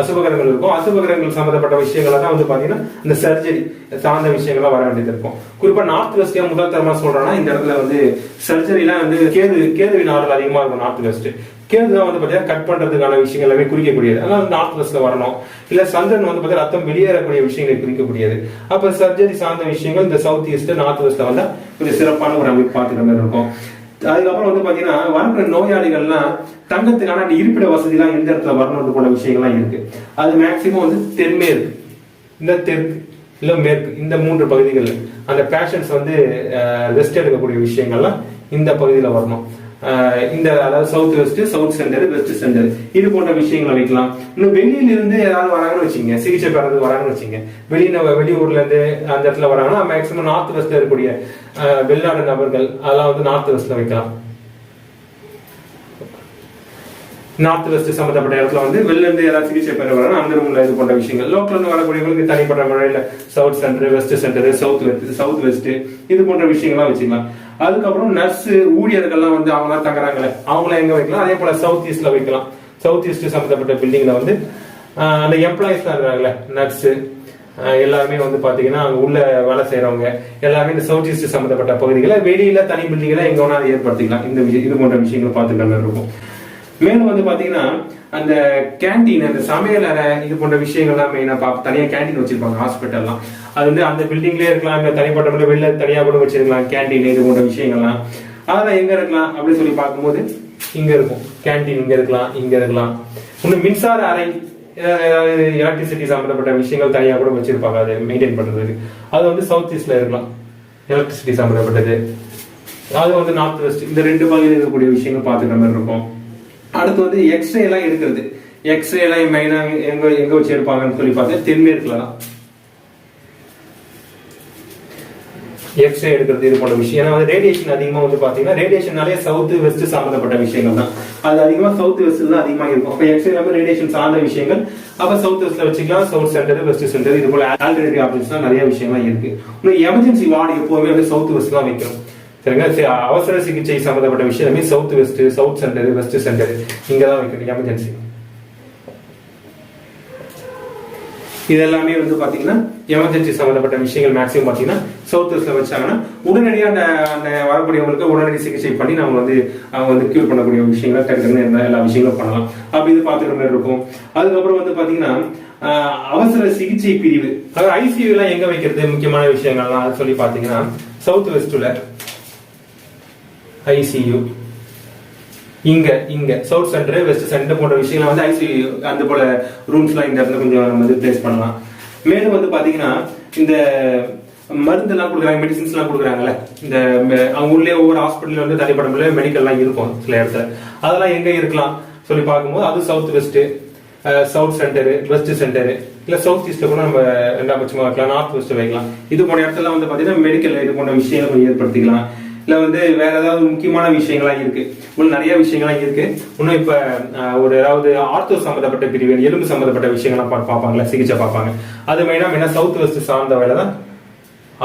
அசுபகிரகங்கள் இருக்கும். அசுபகரங்கள் சம்பந்தப்பட்ட விஷயங்கள் தான் வந்து பாத்தீங்கன்னா இந்த சர்ஜரி சார்ந்த விஷயங்கள்லாம் வர வேண்டியது இருக்கும். குறிப்பா நார்த் வெஸ்ட் முதல் தரமா சொல்றேன்னா இந்த இடத்துல வந்து சர்ஜரிலாம் வந்து கேது கேதுவின் ஆறுதல் அதிகமா இருக்கும் நார்த் வெஸ்ட் கேது தான் வந்து பார்த்தீங்கன்னா கட் பண்றதுக்கான விஷயங்கள் எல்லாமே குறிக்கக்கூடியது. அதனால் நார்த் வெஸ்ட்டில் வரணும். இல்லை சந்திரன் வந்து பாத்தீங்கன்னா ரத்தம் வெளியேறக்கூடிய விஷயங்களை குறிக்கக்கூடியது. அப்போ சர்ஜரி சார்ந்த விஷயங்கள் இந்த சவுத் ஈஸ்ட் நார்த் வெஸ்ட்டில் வந்தால் கொஞ்சம் சிறப்பான ஒரு அமைப்பு பார்த்துக்கிற மாதிரி இருக்கும். அதுக்கப்புறம் வந்து பாத்தீங்கன்னா வரக்கூடிய நோயாளிகள்லாம் தங்கத்துக்கான அந்த இருப்பிட வசதி எல்லாம் எந்த இடத்துல வரணும்னு போல விஷயங்கள்லாம் இருக்கு. அது மேக்சிமம் வந்து தென்மேற்கு இந்த தெற்கு இல்ல மேற்கு இந்த மூன்று பகுதிகளில். அந்த பேஷன்ஸ் வந்து ரெஸ்ட் எடுக்கக்கூடிய விஷயங்கள்லாம் இந்த பகுதியில் வரணும். இந்த அதாவது south west south centre west centre இது போன்ற விஷயங்களை வைக்கலாம் இன்னும் வெளியில இருந்து யாராவது வராங்கன்னு வச்சுங்க சிகிச்சை பெறது வராங்கன்னு வச்சுங்க வெளியில வெளியூர்ல இருந்து அந்த இடத்துல வராங்கன்னா மேக்சிமம் நார்த் வெஸ்ட்ல இருக்கக்கூடிய அஹ், வெளிநாடு நபர்கள் அதெல்லாம் வந்து நார்த் வெஸ்ட்ல வைக்கலாம். நார்த் வெஸ்ட் சம்பந்தப்பட்ட இடத்துல வந்து வெளில இருந்து யாராவது சிகிச்சை பெற வரணும். அந்த ரூம்ல இது போன்ற விஷயங்கள். லோக்கல்ல இருந்து வரக்கூடியவங்களுக்கு தனிப்பட்ட முறையில் south centre west centre south west south west இது போன்ற விஷயங்கள்லாம் வச்சுக்கலாம் அதுக்கப்புறம் நர்ஸ் ஊழியர்கள்லாம் வந்து அவங்க தங்குறாங்களே அவங்கள எங்க வைக்கலாம்? அதே போல சவுத் ஈஸ்ட்ல வைக்கலாம். சவுத் ஈஸ்ட் சம்பந்தப்பட்ட பில்டிங்ல வந்து அந்த எம்ப்ளாயிஸ் இருக்காங்களே நர்ஸ் எல்லாருமே வந்து பாத்தீங்கன்னா அங்க உள்ள வேலை செய்யறவங்க எல்லாமே இந்த சவுத் ஈஸ்ட் சம்பந்தப்பட்ட பகுதிகளை வெளியில தனி பில்டிங்ல எங்க வேணாலும் ஏற்படுத்திக்கலாம். இந்த விஷயம் இது போன்ற விஷயங்கள் பார்த்துக்கிற இருக்கும். மேலும் வந்து பாத்தீங்கன்னா அந்த கேண்டீன் அந்த சமையல் அறை இது போன்ற விஷயங்கள்லாம் மெயினா பா தனியா கேண்டீன் வச்சிருப்பாங்க ஹாஸ்பிட்டல்லாம் அது வந்து அந்த பில்டிங்லயே இருக்கலாம் அங்க தனிப்பட்ட முறையில் வெளில தனியா கூட வச்சிருக்கலாம் கேண்டீன் இது போன்ற விஷயங்கள்லாம். அதெல்லாம் எங்க இருக்கலாம் அப்படின்னு சொல்லி பார்க்கும்போது இங்க இருக்கும். கேண்டீன் இங்க இருக்கலாம் இங்க இருக்கலாம். இன்னும் மின்சார அறை எலக்ட்ரிசிட்டி சம்பந்தப்பட்ட விஷயங்கள் தனியா கூட வச்சிருப்பாங்க. அதை மெயின்டைன் பண்றதுக்கு அது வந்து சவுத் ஈஸ்ட்ல இருக்கலாம். எலக்ட்ரிசிட்டி சம்பந்தப்பட்டது. அது வந்து நார்த் வெஸ்ட் இந்த ரெண்டு பகுதியில் இருக்கக்கூடிய விஷயங்கள் பார்த்துக்கிற மாதிரி இருக்கும். அடுத்து வந்து எக்ஸ்ரே எல்லாம் எடுக்கிறது. எக்ஸ்ரே எல்லாம் மெயினா எங்க எங்க வச்சு எடுப்பாங்கன்னு சொல்லி பார்த்தா தென்மேற்குல தான். எக்ஸ்ரே எடுக்கிறது இது போன்ற விஷயம். ஏன்னா வந்து ரேடியேஷன் அதிகமாக வந்து பார்த்தீங்கன்னா ரேடியேஷன்னாலே சவுத் வெஸ்ட் சம்மந்தப்பட்ட விஷயங்கள் தான். அது அதிகமாக சவுத் வெஸ்ட் தான் அதிகமாக இருக்கும். அப்போ எக்ஸ்ரே எல்லாமே ரேடியேஷன் சார்ந்த விஷயங்கள். அப்போ சவுத் வெஸ்ட்டில் வச்சுக்கலாம். சவுத் சென்டர் வெஸ்ட் சென்டர் இது போல ஆல்டர்னேட்டிவ் ஆப்ஷன்ஸ் நிறைய விஷயங்கள் இருக்கு. இன்னும் எமர்ஜென்சி வார்டு எப்போவுமே வந்து சவுத் வெஸ்ட் தான் வைக்கிறோம் சரிங்களா அவசர சிகிச்சை சம்பந்தப்பட்ட விஷயம் எல்லாமே south west south centre west centre இங்கே தான் வைக்கணும் எமர்ஜென்சி இது எல்லாமே வந்து பாத்தீங்கன்னா எமர்ஜென்சி சம்பந்தப்பட்ட விஷயங்கள் மேக்ஸிமம் பாத்தீங்கன்னா சவுத் வெஸ்ட்ல வச்சாங்கன்னா உடனடியாக அந்த அந்த வரக்கூடியவங்களுக்கு உடனடி சிகிச்சை பண்ணி நம்ம வந்து அவங்க வந்து கியூர் பண்ணக்கூடிய விஷயங்களை டக்குன்னு இருந்தால் எல்லா விஷயங்களும் பண்ணலாம். அப்படி இது பாத்துக்கிற மாதிரி இருக்கும். அதுக்கப்புறம் வந்து பாத்தீங்கன்னா ஆஹ், அவசர சிகிச்சை பிரிவு. அதாவது ஐசியூ எல்லாம் எங்க வைக்கிறது? முக்கியமான விஷயங்கள்லாம் சொல்லி பாத்தீங்கன்னா சவுத் வெஸ்ட்ல ஐசியூ இங்க இங்க. சவுத் சென்டர் வெஸ்ட் சென்டர் போன்ற விஷயங்கள் வந்து ஐசியூ அந்த போல ரூம்ஸ்லாம் இந்த இடத்துல கொஞ்சம் நம்ம வந்து பிளேஸ் பண்ணலாம். மேலும் வந்து பாத்தீங்கன்னா இந்த மருந்தெல்லாம் கொடுக்குறாங்க மெடிசின்ஸ் எல்லாம் கொடுக்குறாங்கல்ல இந்த அவங்க உள்ளே ஒவ்வொரு ஹாஸ்பிட்டல் வந்து தனிப்பட முறையில் மெடிக்கல்லாம் இருக்கும் சில இடத்துல. அதெல்லாம் எங்க இருக்கலாம்? சொல்லி பார்க்கும்போது அது south west south centre west centre இல்ல சவுத் ஈஸ்ட்டில் கூட நம்ம ரெண்டாம் பட்சமா வைக்கலாம் நார்த் வெஸ்ட் வைக்கலாம். இது போன்ற இடத்துல வந்து பாத்தீங்கன்னா மெடிக்கல் இது போன்ற விஷயங்களை கொஞ்சம் ஏற்படுத்திக்கலாம். இல்லை வந்து வேற ஏதாவது முக்கியமான விஷயங்களா இருக்கு? இன்னும் நிறைய விஷயங்கள்லாம் இருக்கு. இன்னும் இப்ப ஒரு ஏதாவது ஆர்த்தோ சம்பந்தப்பட்ட பிரிவு எலும்பு சம்பந்தப்பட்ட விஷயங்கள்லாம் பார்ப்பாங்களா சிகிச்சை பார்ப்பாங்க. அது மெயினா மெயினா சவுத் வெஸ்ட் சார்ந்த வேலை தான்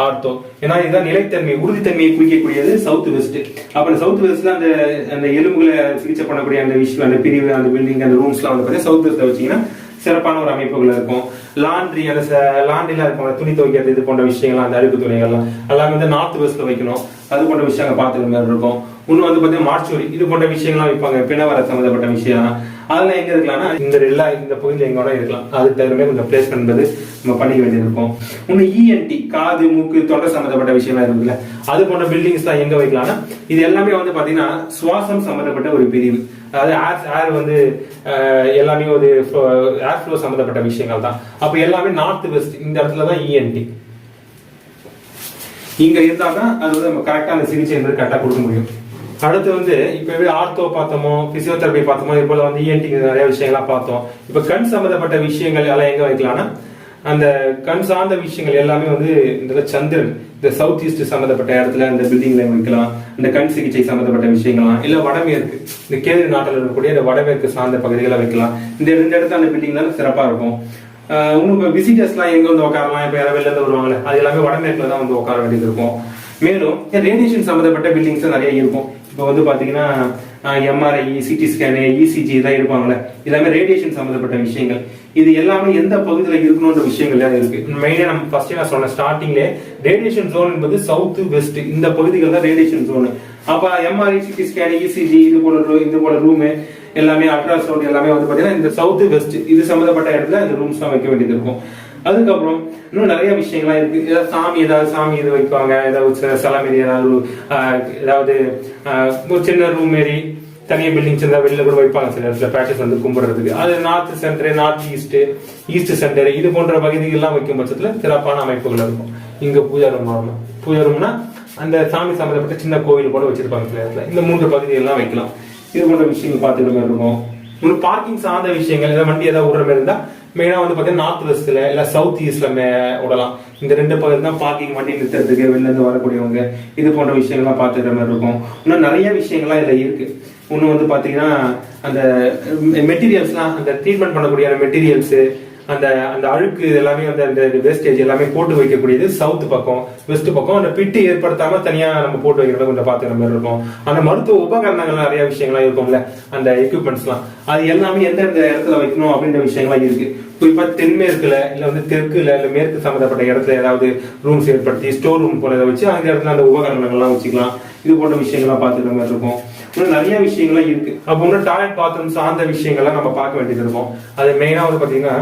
ஆர்த்தோ. ஏன்னா இதுதான் நிலைத்தன்மை உறுதித்தன்மையை குறிக்கக்கூடியது சவுத் வெஸ்ட் அப்ப சவுத் வெஸ்ட்ல அந்த அந்த எலும்புகளை சிகிச்சை பண்ணக்கூடிய அந்த விஷயம் அந்த பிரிவு அந்த பில்டிங் அந்த ரூம்ஸ்லாம் வந்து பார்த்தீங்கன்னா சவுத் வெஸ்ட்ல வச்சீங்கன்னா சிறப்பான ஒரு அமைப்புகள் இருக்கும். லாண்ட்ரி அந்த லாண்ட்ரிலாம் இருக்கும் துணி துவைக்கிறது இது போன்ற விஷயங்கள் அந்த அழுக்கு துணிகள்லாம் எல்லாமே வந்து நார்த் வெஸ்ட்ல வைக்கணும். அது போன்ற விஷயங்கள் பார்த்துக்கிற மாதிரி இருக்கும். இன்னும் வந்து பார்த்தீங்கன்னா மார்ச்சோரி இது போன்ற விஷயங்கள்லாம் வைப்பாங்க. பிணவர சம்மந்தப்பட்ட விஷயம். அதெல்லாம் எங்க இருக்கலாம்னா இந்த எல்லா இந்த பகுதியில் எங்க இருக்கலாம். அதுக்கு தகுந்த மாதிரி கொஞ்சம் பிளேஸ் பண்ணுறது நம்ம பண்ணிக்க வேண்டியது இருக்கும். இன்னும் இஎன்டி காது மூக்கு தொண்டை சம்மந்தப்பட்ட விஷயம்லாம் இருக்குல்ல அது போன்ற பில்டிங்ஸ் தான் எங்க வைக்கலாம்னா இது எல்லாமே வந்து பார்த்தீங்கன்னா சுவாசம் சம்மந்தப்பட்ட ஒரு பிரிவு. அதாவது ஏர் ஏர் வந்து எல்லாமே ஒரு ஏர் ஃப்ளோ சம்மந்தப்பட்ட விஷயங்கள் தான். அப்போ எல்லாமே நார்த் வெஸ்ட் இந்த இடத்துல தான் இஎன்டி இங்கே இருந்தால் தான் அது வந்து நம்ம கரெக்டாக அந்த சிகிச்சை என்பது கரெக்டாக கொடுக்க முடியும். அடுத்து வந்து இப்போ எப்படி ஆர்த்தோ பார்த்தோமோ பிசியோதெரபி பார்த்தோமோ இதுபோல் வந்து இஎன்டி நிறைய விஷயங்கள்லாம் பார்த்தோம். இப்போ கண் சம்மந்தப்பட்ட விஷயங்கள் எல்லாம் எங்கே வைக்கலாம்னா அந்த கண் சார்ந்த விஷயங்கள் எல்லாமே வந்து இந்த சந்திரன் இந்த சவுத் ஈஸ்ட் சம்பந்தப்பட்ட இடத்துல அந்த பில்டிங்ல வைக்கலாம் இந்த கண் சிகிச்சை சம்பந்தப்பட்ட விஷயங்கள்லாம் இல்ல வடமேற்கு இந்த கேது நாட்டில் இருக்கக்கூடிய இந்த வடமேற்கு சார்ந்த பகுதிகளை வைக்கலாம். இந்த ரெண்டு இடத்துல அந்த பில்டிங்ல சிறப்பா இருக்கும். ஆஹ் இன்னும் இப்போ விசிட்டர்ஸ்லாம் எங்க வந்து உட்காரலாம்? இப்போ யாராவது வெளில இருந்து வருவாங்கல்ல அது எல்லாமே வடமேற்குல தான் வந்து உட்கார வேண்டியது இருக்கும். மேலும் ரேடியேஷன் சம்மந்தப்பட்ட பில்டிங்ஸ் நிறைய இருக்கும். இப்போ வந்து பாத்தீங்கன்னா எம்ஆர்ஐ சிடி ஸ்கேனு இசிஜி இதெல்லாம் எடுப்பாங்களே எல்லாமே ரேடியேஷன் சம்மந்தப்பட்ட விஷயங்கள். இது எல்லாமே எந்த பகுதியில் இருக்கணுன்ற விஷயங்கள் எல்லாம் இருக்கு. மெயினாக நம்ம ஃபர்ஸ்ட் நான் சொன்ன ஸ்டார்டிங்லே ரேடியேஷன் ஜோன் என்பது சவுத் வெஸ்ட் இந்த பகுதிகள் தான் ரேடியேஷன் ஜோனு அப்போ எம்ஆர்ஐ சிடி ஸ்கேன் இசிஜி இது போல ரு- இது போல ரூமு எல்லாமே அல்ட்ராசவுண்ட் எல்லாமே வந்து பார்த்தீங்கன்னா இந்த சவுத் வெஸ்ட் இது சம்பந்தப்பட்ட இடத்துல இந்த ரூம்ஸ் தான் வைக்க வேண்டியது இருக்கும். அதுக்கப்புறம் இன்னும் நிறைய விஷயங்கள்லாம் இருக்கு. ஏதாவது சாமி ஏதாவது சாமி இது வைப்பாங்க. ஏதாவது சில சிலை மாரி ஏதாவது ஒரு, ஏதாவது ஒரு சின்ன ரூம் மாரி தனியாக பில்டிங்ஸ் இருந்தால் வெளில கூட வைப்பாங்க சில இடத்துல. பேட்டர்ஸ் வந்து கும்பிடுறதுக்கு. அது north centre north east east centre இது போன்ற பகுதிகள்லாம் வைக்கும் பட்சத்தில் சிறப்பான அமைப்புகள் இருக்கும். இங்கே பூஜா ரூம் வரணும். பூஜா ரூம்னா அந்த சாமி சம்பந்தப்பட்ட சின்ன கோவில் போல வச்சிருப்பாங்க சில இடத்துல. இந்த மூன்று பகுதிகள்லாம் வைக்கலாம். இது போன்ற விஷயங்கள் பார்த்துக்கிற மாதிரி இருக்கும். இன்னும் பார்க்கிங் சார்ந்த விஷயங்கள் ஏதாவது வண்டி ஏதாவது விடுற மாதிரி இருந்தால் மெயினாக வந்து பார்த்தீங்கன்னா நார்த் வெஸ்ட்டில் இல்லை சவுத் ஈஸ்ட்ல விடலாம். இந்த ரெண்டு பகுதி தான் பார்க்கிங் வண்டி நிறுத்துறதுக்கு வெளிலேருந்து வரக்கூடியவங்க இது போன்ற விஷயங்கள்லாம் பார்த்துக்கிற மாதிரி இருக்கும். இன்னும் நிறைய விஷயங்கள்லாம் இதில் இருக்குது இன்னும் வந்து பார்த்தீங்கன்னா அந்த மெட்டீரியல்ஸ்லாம் அந்த ட்ரீட்மெண்ட் பண்ணக்கூடிய மெட்டீரியல்ஸு அந்த அந்த அழுக்கு எல்லாமே வந்து அந்த வேஸ்டேஜ் எல்லாமே போட்டு வைக்கக்கூடியது சவுத் பக்கம் வெஸ்ட் பக்கம். அந்த பிட்டு ஏற்படுத்தாம தனியா நம்ம போட்டு வைக்கிறத கொஞ்சம் பாத்துக்கிற மாதிரி இருக்கும். அந்த மருத்துவ உபகரணங்கள் நிறைய விஷயங்கள்லாம் இருக்கும்ல அந்த எக்யூப்மெண்ட்ஸ்லாம் அது எல்லாமே எந்தெந்த இடத்துல வைக்கணும் அப்படின்ற விஷயங்கள்லாம் இருக்கு. குறிப்பா தென்மேற்குல இல்ல வந்து தெற்குல இல்ல மேற்கு சம்பந்தப்பட்ட இடத்துல ஏதாவது ரூம்ஸ் ஏற்படுத்தி ஸ்டோர் ரூம் போல வச்சு அந்த இடத்துல அந்த உபகரணங்கள்லாம் வச்சுக்கலாம். இது போன்ற விஷயங்கள்லாம் பார்த்துக்கிற மாதிரி இருக்கும். இன்னும் நிறைய விஷயங்கள்லாம் இருக்கு. அப்போ இன்னும் டாய்லெட் பாத்ரூம் சார்ந்த விஷயங்கள்லாம் நம்ம பார்க்க வேண்டியது இருக்கும். அது மெயினா வந்து பாத்தீங்கன்னா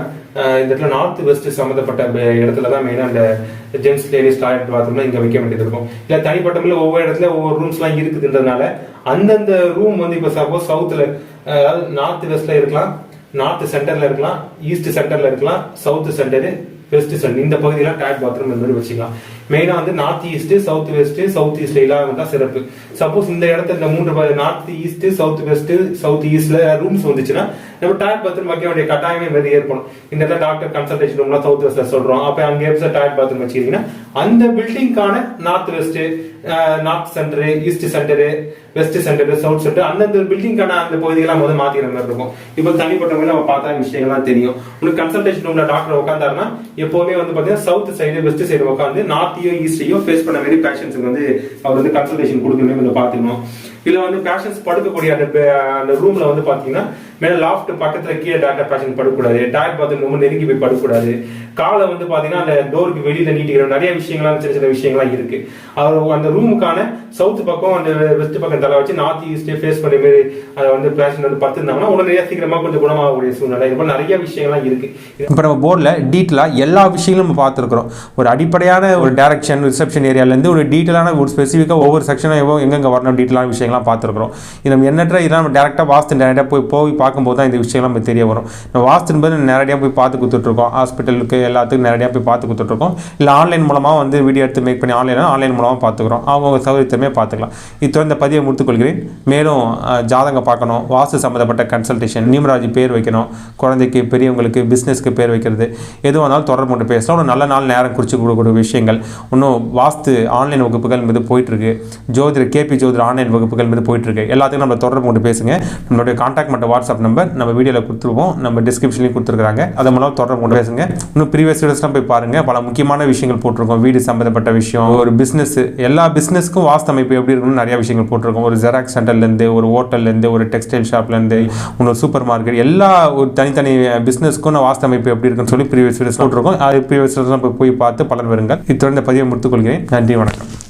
இந்த இடத்துல நார்த் வெஸ்ட் சம்மந்தப்பட்ட இடத்துல தான் மெயினாக அந்த ஜென்ஸ் லேடிஸ் டாய்லெட் பாத்ரூம்லாம் இங்கே வைக்க வேண்டியது இருக்கும். இல்லை தனிப்பட்ட முறையில் ஒவ்வொரு இடத்துல ஒவ்வொரு ரூம்ஸ்லாம் இருக்குதுன்றதுனால அந்தந்த ரூம் வந்து இப்போ சப்போஸ் சவுத்தில் அதாவது நார்த் வெஸ்ட்ல இருக்கலாம் நார்த் சென்டரில் இருக்கலாம் ஈஸ்ட் சென்டரில் இருக்கலாம் சவுத் சென்டரு வெஸ்ட் சென்டர் இந்த பகுதியெல்லாம் டாய்லெட் பாத்ரூம் இந்த மாதிரி வச்சுக்கலாம். மெயினாக வந்து north east south west south ஈஸ்ட்ல இல்லாமல் தான் சிறப்பு. சப்போஸ் இந்த இடத்துல இந்த மூன்று north east south west south ஈஸ்ட்ல rooms வந்துச்சுன்னா நம்ம டாய்லெட் பாத்ரூம் வைக்க வேண்டிய கட்டாயமே வந்து ஏற்படும். இந்த இடத்துல டாக்டர் கன்சல்டேஷன் ரூம்லாம் சவுத் வெஸ்ட்ல சொல்றோம். அப்போ அங்கே இருக்க டாய்லெட் பாத்ரூம் வச்சிருக்கீங்கன்னா அந்த பில்டிங்கான north west north centre east centre west centre south centre அந்தந்த பில்டிங்கான அந்த பகுதிகள்லாம் முதல்ல மாத்திக்கிற மாதிரி இருக்கும். இப்போ தனிப்பட்ட முறையில் நம்ம பார்த்தா விஷயங்கள்லாம் தெரியும். உங்களுக்கு கன்சல்டேஷன் ரூம்ல டாக்டர் உட்காந்தாருன்னா எப்போவுமே வந்து பார்த்தீங்கன்னா சவுத் சைடு வெஸ்ட் சைடு உட்காந்து நார்த்தையோ ஈஸ்டையோ ஃபேஸ் பண்ண மாதிரி பேஷன்ஸுக்கு வந்து அவர் வந்து கன்சல்டேஷன் கொடுக்கணும் கொஞ்சம் பார்த்துக்கணும். இல்ல வந்து பேஷன்ஸ் படுக்கக்கூடிய அந்த அந்த ரூம்ல வந்து பாத்தீங்கன்னா மேல லாஃப்ட் பக்கத்துல கீழே டாக்டர் பேஷன் படக்கூடாது டயர் பாத்ரூம் ரொம்ப நெருங்கி போய் படக்கூடாது காலை வந்து பாத்தீங்கன்னா அந்த டோருக்கு வெளியில நீட்டிக்கிற நிறைய விஷயங்கள்லாம் சின்ன சின்ன விஷயங்கள்லாம் இருக்கு. அவர் அந்த ரூமுக்கான சவுத் பக்கம் அந்த வெஸ்ட் பக்கம் தலை வச்சு நார்த் ஈஸ்ட் ஃபேஸ் பண்ண மாதிரி அதை வந்து பேஷன் வந்து படுத்திருந்தாங்கன்னா உடனே சீக்கிரமா கொஞ்சம் குணமாகக்கூடிய சூழ்நிலை இது நிறைய விஷயங்கள்லாம் இருக்கு. இப்போ நம்ம போர்டில் டீட்டெயிலாக எல்லா விஷயங்களும் நம்ம பார்த்துருக்குறோம். ஒரு அடிப்படையான ஒரு டேரக்ஷன் ரிசப்ஷன் ஏரியாலேருந்து ஒரு டீட்டெயிலான ஒரு ஸ்பெசிஃபிக்காக ஒவ்வொரு செக்ஷனும் எவ்வளோ எங்கெங்கே வரணும் டீட்டெயிலான விஷயங்கள்லாம் பார்த்துருக்குறோம். இது நம்ம எண்ணற்ற இதெல்லாம் நம்ம டேரெக்டாக வாஸ்து நேரடியாக போய் போய் பார்க்கும்போது தான் இந்த விஷயம்லாம் நம்ம தெரிய வரும். நம்ம வாஸ்து என்பது நேரடியாக போய் பார்த்து கொடுத்துட்ருக்கோம். ஹாஸ்பிட்டலுக்கு எல்லாத்துக்கும் நேரடியாக போய் பார்த்து கொடுத்துட்ருக்கோம். இல்லை ஆன்லைன் மூலமாக வந்து வீடியோ எடுத்து மேக் பண்ணி ஆன்லைனாக ஆன்லைன் மூலமாக பார்த்துக்குறோம். அவங்க சௌகரியத்தையுமே பார்த்துக்கலாம். இத்துடன் இந்த பதிவை முடித்துக்கொள்கிறேன் மேலும் ஜாதகம் பார்க்கணும். வாஸ்து சம்மந்தப்பட்ட கன்சல்டேஷன் நியூமராஜி பேர் வைக்கணும். குழந்தைக்கு பெரியவங்களுக்கு பிஸ்னஸ்க்கு பேர் வைக்கிறது. எதுவாக இருந்தாலும் தொடர்பு கொண்டு பேசலாம். ஒரு நல்ல நாள் நேரம் குறித்து கொடுக்கக்கூடிய விஷயங்கள். இன்னும் வாஸ்து ஆன்லைன் வகுப்புகள் மீது போயிட்டுருக்கு. ஜோதிடர் கேபி ஜோதிடர் ஆன்லைன் வகுப்புகள் வகுப்புகள் மீது போயிட்டு இருக்கு எல்லாத்துக்கும் நம்ம தொடர்பு கொண்டு பேசுங்க. நம்மளுடைய காண்டாக்ட் மற்றும் வாட்ஸ்அப் நம்பர் நம்ம வீடியோவில் கொடுத்துருவோம். நம்ம டிஸ்கிரிப்ஷன்லையும் கொடுத்துருக்காங்க அதன் மூலம் தொடர்பு கொண்டு பேசுங்க. இன்னும் ப்ரீவியஸ் வீடியோஸ்லாம் போய் பாருங்கள் பல முக்கியமான விஷயங்கள் போட்டிருக்கோம். வீடு சம்மந்தப்பட்ட விஷயம் ஒரு பிஸ்னஸ் எல்லா பிஸ்னஸ்க்கும் வாஸ்து அமைப்பு எப்படி இருக்கணும்னு நிறைய விஷயங்கள் போட்டிருக்கோம். ஒரு ஜெராக்ஸ் சென்டர்லேருந்து ஒரு ஹோட்டல்லேருந்து ஒரு டெக்ஸ்டைல் ஷாப்லேருந்து இன்னொரு சூப்பர் மார்க்கெட் எல்லா ஒரு தனித்தனி பிஸ்னஸ்க்கும் வாஸ்து அமைப்பு எப்படி இருக்குன்னு சொல்லி ப்ரீவியஸ் வீடியோஸ் போட்டிருக்கோம். அது ப்ரீவியஸ் வீடியோஸ்லாம் போய் பார்த்து பலன் வருங்கள் இத்தொடர்ந்து பதிவை முடித்துக்கொள்கிறேன் நன்றி வணக்கம்.